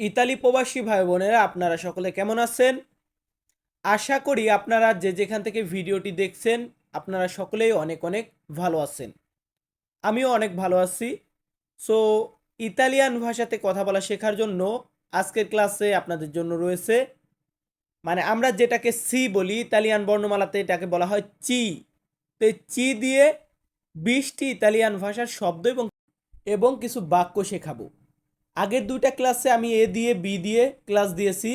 Italy প্রবাসী ভাই বোনেরা আপনারা সকলে কেমন আছেন? আশা করি আপনারা যে যেখান থেকে ভিডিওটি দেখছেন, আপনারা সকলেই অনেক অনেক ভালো আছেন। আমিও অনেক ভালো আছি। সো, ইতালিয়ান ভাষাতে কথা বলা শেখার জন্য আজকের ক্লাসে আপনাদের জন্য রয়েছে মানে আমরা যেটাকে সি বলি, ইতালিয়ান বর্ণমালাতে এটাকে বলা হয় চি। তো চি দিয়ে বিশটি ইতালিয়ান ভাষার শব্দ এবং এবং কিছু বাক্য শেখাবো। আগের দুইটা ক্লাসে আমি এ দিয়ে বি দিয়ে ক্লাস দিয়েছি।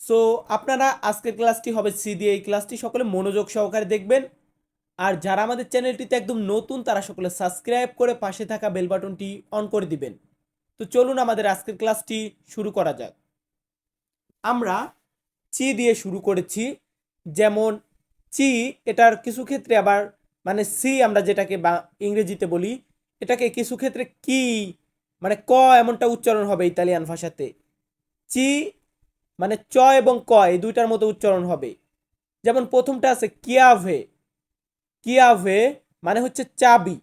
সো আপনারা আজকের ক্লাসটি হবে সি দিয়ে। এই ক্লাসটি সকলে মনোযোগ সহকারে দেখবেন। আর যারা আমাদের চ্যানেলটিতে একদম নতুন, তারা সকলে সাবস্ক্রাইব করে পাশে থাকা বেল বাটনটি অন করে দিবেন। তো চলুন আমাদের আজকের ক্লাসটি শুরু করা যাক। আমরা চি দিয়ে শুরু করেছি। যেমন চি এটার কিছু ক্ষেত্রে আবার মানে সি আমরা যেটাকে বা, ইংরেজিতে বলি, এটাকে কিছু ক্ষেত্রে কি মানে ক এমনটা উচ্চারণ হবে ইতালিয়ান ভাষাতে? চি মানে চ এবং ক এই দুইটার মতো উচ্চারণ হবে। যেমন প্রথমটা আছে কিয়াভে। কিয়াভে মানে হচ্ছে চাবি।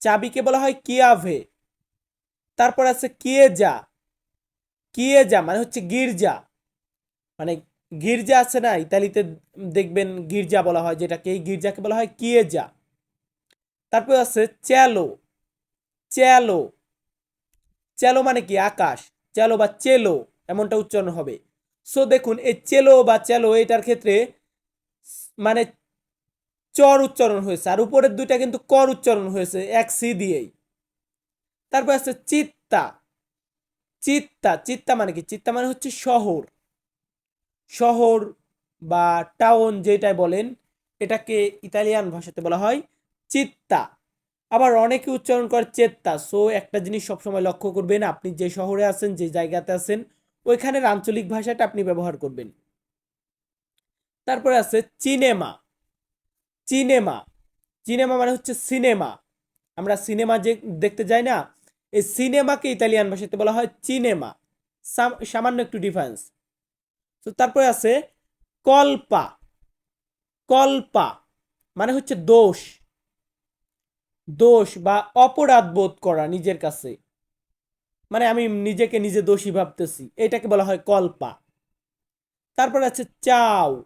চাবিকে বলা হয় কিয়াভে। তারপর আছে কিয়েজা। কিয়েজা মানে হচ্ছে গির্জা। মানে গির্জা আছে না, ইতালিতে দেখবেন গির্জা বলা হয়, যেটাকে এই গির্জাকে বলা হয় কিয়েজা। তারপর আছে চ্যালো। চ্যালো চ্যালো মানে কি? আকাশ। চ্যালো বা চেলো, এমনটা উচ্চারণ হবে। সো দেখুন, এই চেলো বা চ্যালো এটার ক্ষেত্রে মানে চর উচ্চারণ হয়েছে। আর উপরের দুইটা কিন্তু কর উচ্চারণ হয়েছে, এক সি দিয়েই। তারপর আছে চিত্তা। চিত্তা চিত্তা মানে কি? চিত্তা মানে হচ্ছে শহর। শহর বা টাউন যেটাই বলেন, এটাকে ইতালিয়ান ভাষাতে বলা হয় চিত্তা। আবার অনেকে উচ্চারণ করে চেত্তা। সো একটা জিনিস সবসময় লক্ষ্য করবেন, আপনি যে শহরে আছেন, যে জায়গাতে আছেন, ওইখানের আঞ্চলিক ভাষাটা আপনি ব্যবহার করবেন। তারপরে আছে চিনেমা। চিনেমা। চিনেমা মানে হচ্ছে সিনেমা। আমরা সিনেমা যে দেখতে যাই না, এই সিনেমাকে ইতালিয়ান ভাষাতে বলা হয় চিনেমা। সামান্য একটু ডিফারেন্স তো তারপরে আছে কল্পা। কল্পা মানে হচ্ছে দোষ। দোষ বা অপরাধ বোধ করা নিজের কাছে। মানে আমি নিজেকে নিজে দোষী ভাবতেছি। এটাকে বলা হয় কল্পা। তারপর আছে চাও।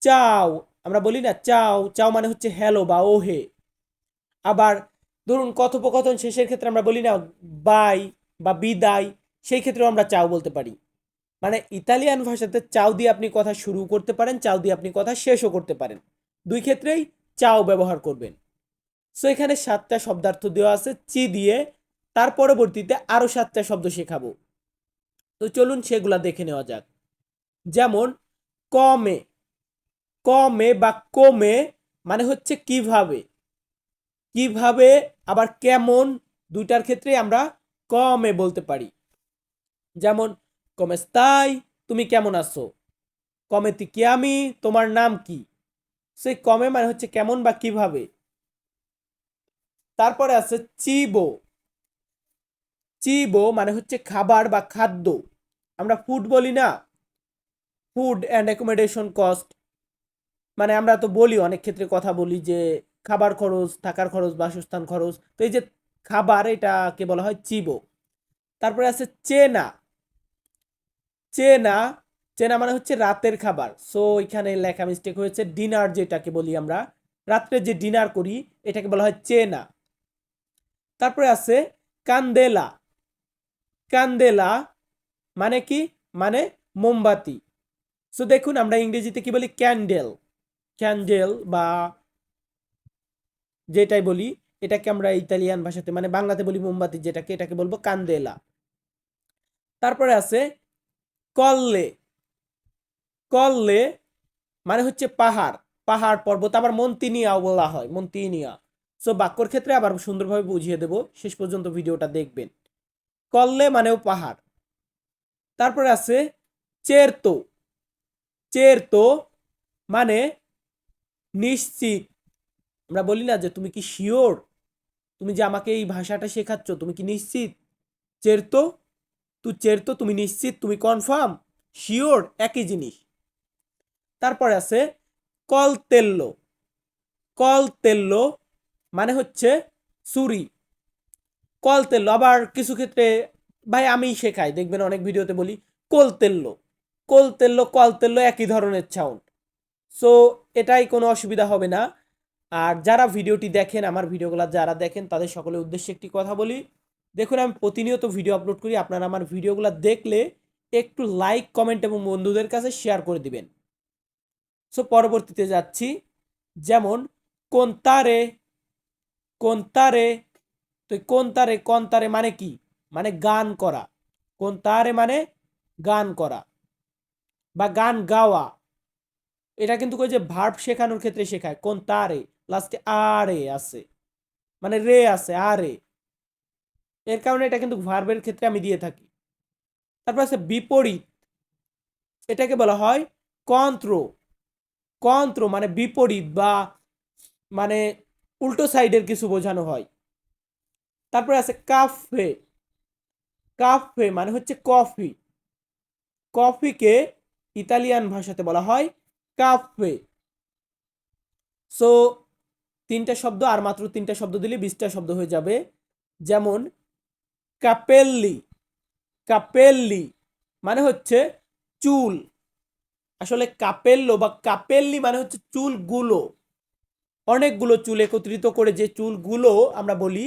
চাও, আমরা বলি না চাও চাও মানে হচ্ছে হ্যালো বা ওহে। আবার ধরুন কথোপকথন শেষের ক্ষেত্রে আমরা বলি না বাই বা বিদায়, সেই ক্ষেত্রেও আমরা চাও বলতে পারি। মানে ইতালিয়ান ভাষাতে চাও দিয়ে আপনি কথা শুরু করতে পারেন, চাও দিয়ে আপনি কথা শেষও করতে পারেন। দুই ক্ষেত্রেই চাও ব্যবহার করবেন। সো এখানে সাতটা শব্দার্থ দেওয়া আছে, চি দিয়ে তার পরবর্তীতে আরও সাতটা শব্দ শেখাবো। তো চলুন সেগুলা দেখে নেওয়া যাক। যেমন, কমে। কমে বা কমে মানে হচ্ছে কীভাবে? কীভাবে, আবার কেমন, দুইটার ক্ষেত্রে আমরা কমে বলতে পারি। যেমন, কমে স্তাই তুমি কেমন আছো? কমে কি আমি, তোমার নাম কি? সেই কমে মানে হচ্ছে কেমন বা কীভাবে? তারপরে আছে চিবো। চিবো মানে হচ্ছে খাবার বা খাদ্য। আমরা ফুড বলি না। ফুড অ্যান্ড অ্যাকোমোডেশন কস্ট মানে আমরা তো বলি, অনেক ক্ষেত্রে কথা বলি যে খাবার খরচ, থাকার খরচ, বাসস্থান খরচ। তো এই যে খাবার, এটাকে বলা হয় চিবো। তারপরে আছে চেনা। চেনা চেনা মানে হচ্ছে রাতের খাবার। সো এখানে লেখা মিস্টেক হয়েছে। ডিনার যেটাকে বলি আমরা। রাত্রে যে ডিনার করি, এটাকে বলা হয় চেনা। তারপরে আছে কান্দেলা। কান্দেলা মানে কি? মানে মোমবাতি। সো দেখুন, আমরা ইংরেজিতে কি বলি? ক্যান্ডেল। ক্যান্ডেল বা যেটাই বলি, এটাকে আমরা ইতালিয়ান ভাষাতে মানে বাংলাতে বলি মোমবাতি, যেটাকে, এটাকে বলব কান্দেলা। তারপরে আছে কল্লে। কল্লে মানে হচ্ছে পাহাড়। পাহাড় পর্বত, আবার মন্তিনিয়াও বলা হয়, মন্তিনিয়া। সো বাক্যর ক্ষেত্রে আবার সুন্দরভাবে বুঝিয়ে দেব। শেষ পর্যন্ত ভিডিওটা দেখবেন। কল্লে মানেও পাহাড়। তারপরে আছে চেরতো। চেরতো মানে নিশ্চিত। আমরা বলি না যে তুমি কি শিওর? তুমি যে আমাকে এই ভাষাটা শেখাচ্ছ, তুমি কি নিশ্চিত? চেরতো? তু চেরতো, তুমি নিশ্চিত, তুমি কনফার্ম? শিওর, একই জিনিস। তারপরে আছে কল তেল্লো কল তেল্লো মানে হচ্ছে সুরি কল তেল আবার কিছু ক্ষেত্রে, ভাই আমি শেখাই, দেখবেন অনেক ভিডিওতে বলি, কোলতেল্লো কোলতেল্লো, কলতেল্লো একই ধরনের সাউন্ড সো এটাই কোনো অসুবিধা হবে না। আর যারা ভিডিওটি দেখেন, আমার ভিডিওগুলো যারা দেখেন, তাদের সকলের উদ্দেশ্যে একটি কথা বলি। দেখুন, আমি প্রতিনিয়ত ভিডিও আপলোড করি, আপনারা আমার ভিডিওগুলো দেখলে একটু লাইক কমেন্ট এবং বন্ধুদের কাছে শেয়ার করে দিবেন। সো পরবর্তীতে যাচ্ছি। যেমন কোনতারে কোনতারে, তো কোনতারে কোনতারে মানে কি? মানে গান করা। কোনতারে মানে গান করা বা গান গাওয়া। এটা কিন্তু ওই যে ভার্ব শেখানোর ক্ষেত্রে শেখায়। কোন তারে লাস্টে আরে আছে। মানে রে আছে, আরে। এর কারণে এটা কিন্তু ভার্বের ক্ষেত্রে আমি দিয়ে থাকি। তারপর আছে বিপরীত। এটাকে বলা হয় কন্ত্র। কন্ত্র মানে বিপরীত বা মানে উল্টো সাইডের কিছু বোঝানো হয়। তারপরে আছে কাফে। কাফে মানে হচ্ছে কফি। কফিকে ইতালিয়ান ভাষাতে বলা হয় কাফে। সো তিনটা শব্দ আর মাত্র তিনটা শব্দ দিলে বিশটা শব্দ হয়ে যাবে। যেমন কাপেল্লি কাপেল্লি মানে হচ্ছে চুল। আসলে কাপেল্লো বা কাপেল্লি মানে হচ্ছে চুলগুলো। অনেকগুলো চুল একত্রিত করে যে চুলগুলো আমরা বলি,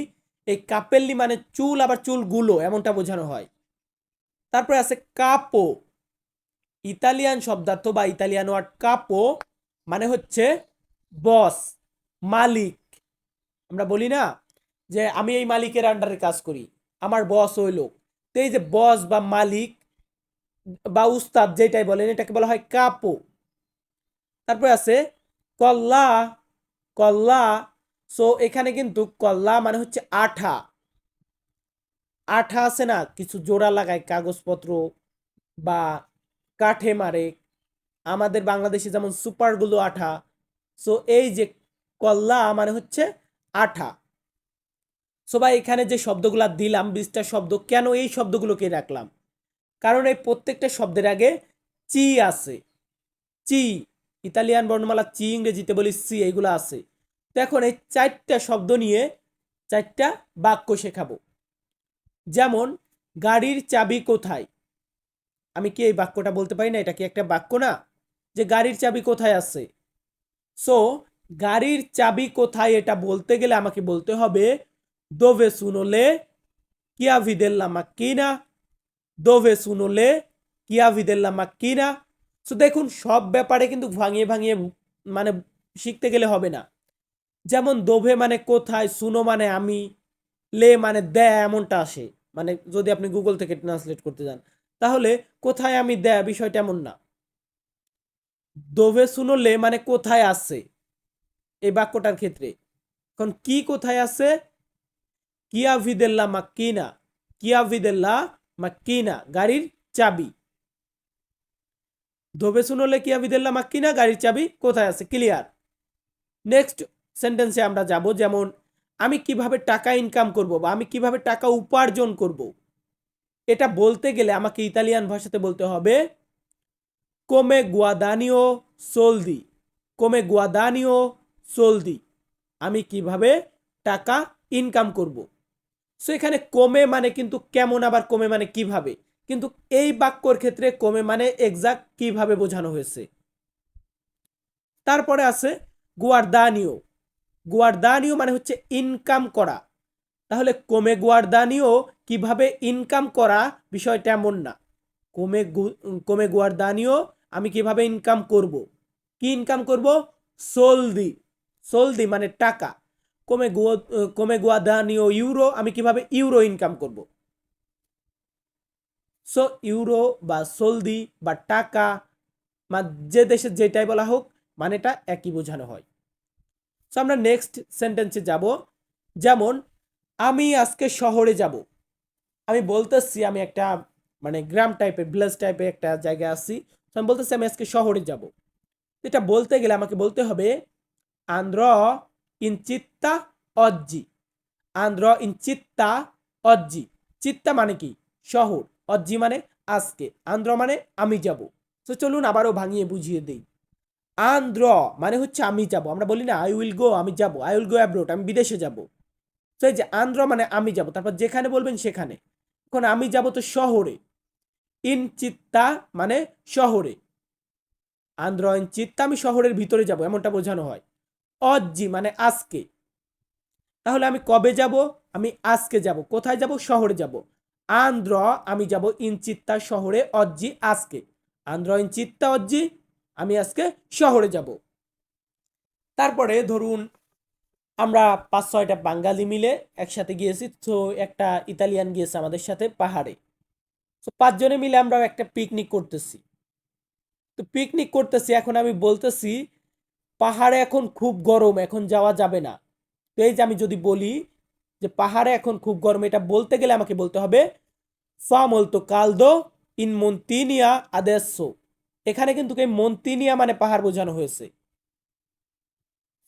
এই কাপেল্লি মানে চুল, আবার চুলগুলো, এমনটা বোঝানো হয়। তারপরে আছে কাপো। ইতালিয়ান শব্দার্থ বা ইতালিয়ান ওয়ার্ড কাপো মানে হচ্ছে বস, মালিক। আমরা বলি না যে আমি এই মালিকের আন্ডারে কাজ করি, আমার বস ওই লোক। তো এই যে বস বা মালিক বা উস্তাদ যেটাই বলেন, এটাকে বলা হয় কাপো। তারপরে আছে কল্লা কল্লা সো এখানে কিন্তু কল্লা মানে হচ্ছে আঠা। আঠা আছে না, কিছু জোড়া লাগায়, কাগজপত্র বা কাঠে মারে। আমাদের বাংলাদেশে যেমন সুপারগুলো আঠা সো এই যে কল্লা মানে হচ্ছে আঠা। সো ভাই, এখানে যে শব্দগুলা দিলাম, বিশটা শব্দ, কেন এই শব্দগুলোকে রাখলাম? কারণ এই প্রত্যেকটা শব্দের আগে চি আছে। চি ইতালিয়ান বর্ণমালা, চি ইংরেজিতে বলি সি, এইগুলো আছে। তো এখন এই চারটা শব্দ নিয়ে চারটা বাক্য শেখাবো। যেমন, গাড়ির চাবি কোথায়? আমি কি এই বাক্যটা বলতে পারি না? এটা কি একটা বাক্য না? যে গাড়ির চাবি কোথায় আছে? সো, গাড়ির চাবি কোথায় এটা বলতে গেলে আমাকে বলতে হবে দোভে শুনলে কিয়া ভিদেল্লা মাক্কিনা? দোভে শুনলে কিয়া ভিদেল্লা মাক্কিনা? সো দেখুন, সব ব্যাপারে কিন্তু ভাঙিয়ে ভাঙিয়ে মানে শিখতে গেলে হবে না। যেমন দোভে মানে কোথায় শুনো মানে আমি, লে মানে দেয় এমনটা আসে। মানে যদি আপনি গুগল থেকে ট্রান্সলেট করতে যান। তাহলে কোথায় আমি দেয় বিষয়টা এমন না। দোভে শুনলে মানে কোথায় আছে? এই বাক্যটার ক্ষেত্রে। এখন কি কোথায় আছে? কিয়া ভিদেল্লা মাক্কিনা। কিয়া ভিদেল্লা মাক্কিনা। গাড়ির চাবি। দোভে শুনলে কিয়া ভিদেল্লা মাক্কিনা গাড়ির চাবি? কোথায় আছে? ক্লিয়ার নেক্সট সেন্টেন্সে আমরা যাব, যেমন, আমি কীভাবে টাকা ইনকাম করব বা আমি কীভাবে টাকা উপার্জন করব? এটা বলতে গেলে আমাকে ইতালিয়ান ভাষাতে বলতে হবে কোমে গুয়াদানিও সোলদি কোমে গুয়াদানিও সোলদি আমি কীভাবে টাকা ইনকাম করব? সো এখানে কমে মানে কিন্তু কেমন, আবার কমে মানে কীভাবে? কিন্তু এই বাক্যর ক্ষেত্রে কমে মানে এক্সাক্ট কীভাবে বোঝানো হয়েছে? তারপরে আছে গুয়ারদানিও। গুয়ারদানিও মানে হচ্ছে ইনকাম করা। তাহলে কমে গুয়ারদানিও কীভাবে ইনকাম করা বিষয়টা এমন না। কমে কমে গুয়ারদানিও আমি কীভাবে ইনকাম করব? কি ইনকাম করব? সোলদি। সোলদি মানে টাকা। কমে গুয়া, কমে গুয়াদানিও ইউরো আমি কীভাবে ইউরো ইনকাম করব? সো ইউরো বা সোলদি বা টাকা বা যে দেশে যেটাই বলা হোক, মানেটা একই বোঝানো হয়। সো আমরা নেক্সট সেন্টেন্সে যাব। যেমন, আমি আজকে শহরে যাব। আমি বলতেছি, আমি একটা মানে গ্রাম টাইপের ভিলেজ টাইপের একটা জায়গায় আছি। তো আমি বলতেছি, আমি আজকে শহরে যাব। এটা বলতে গেলে আমাকে বলতে হবে আন্ধ্র ইনচিত্তা অজ্জি। আন্ধ্র ইনচিত্তা অজ্জি। চিত্তা মানে কি? শহর। অজ্জি মানে আজকে আন্ধ্র মানে আমি যাব। তো চলুন আবারও ভাঙিয়ে বুঝিয়ে দিই। আন্ধ্র মানে হচ্ছে আমি যাব। আমরা বলি না আই উইল গো আমি যাব। আই উইল গো অ্যাব্রোড আমি বিদেশে যাব। তো এই যে আন্ধ্র মানে আমি যাব, তারপর যেখানে বলবেন সেখানে। এখন আমি যাব তো শহরে। ইন চিত্তা মানে শহরে। আন্ধ্র ইন চিত্তা আমি শহরের ভিতরে যাব, এমনটা বোঝানো হয়। অজ্জি মানে আজকে। তাহলে আমি কবে যাব? আমি আজকে যাব। কোথায় যাব? শহরে যাব। আন্ধ্র আমি যাব ইনচিত্তা শহরে অজ্জি আজকে। আন্ধ্র ইনচিত্তা, অজ্জি, আমি আজকে শহরে যাব। তারপরে ধরুন, আমরা পাঁচ ছয়টা বাঙালি মিলে একসাথে গিয়েছি, তো একটা ইতালিয়ান গিয়েছে আমাদের সাথে পাহাড়ে। তো পাঁচজনে মিলে আমরা একটা পিকনিক করতেছি। তো পিকনিক করতেছি, এখন আমি বলতেছি, পাহাড়ে এখন খুব গরম, এখন যাওয়া যাবে না। তো এই যে আমি যদি বলি যে পাহাড়ে এখন খুব গরম, এটা বলতে গেলে আমাকে বলতে হবে ফা মলতো কালদো ইন মন্তিনিয়া আদেসো। এখানে কিন্তু এই মন্তিনিয়া মানে পাহাড় বোঝানো হয়েছে।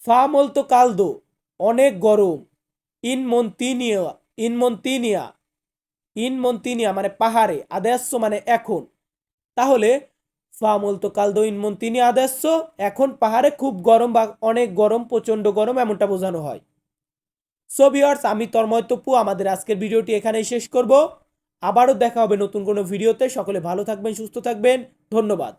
ফা মলতো কালদো, অনেক গরম। ইন মন্তিনিয়া ইন মন্তিনিয়া ইন মন্তিনিয়া মানে পাহাড়ে আদেস্য মানে এখন। তাহলে ফা মলতো কালদো, ইন মন্তিনিয়া আদেস্য এখন পাহাড়ে খুব গরম বা অনেক গরম, প্রচণ্ড গরম, এমনটা বোঝানো হয়। সো ভিওয়ার্স আমি তর্ময় তপু, আমাদের আজকের ভিডিওটি এখানেই শেষ করব। আবারও দেখা হবে নতুন কোনো ভিডিওতে। সকলে ভালো থাকবেন, সুস্থ থাকবেন। ধন্যবাদ।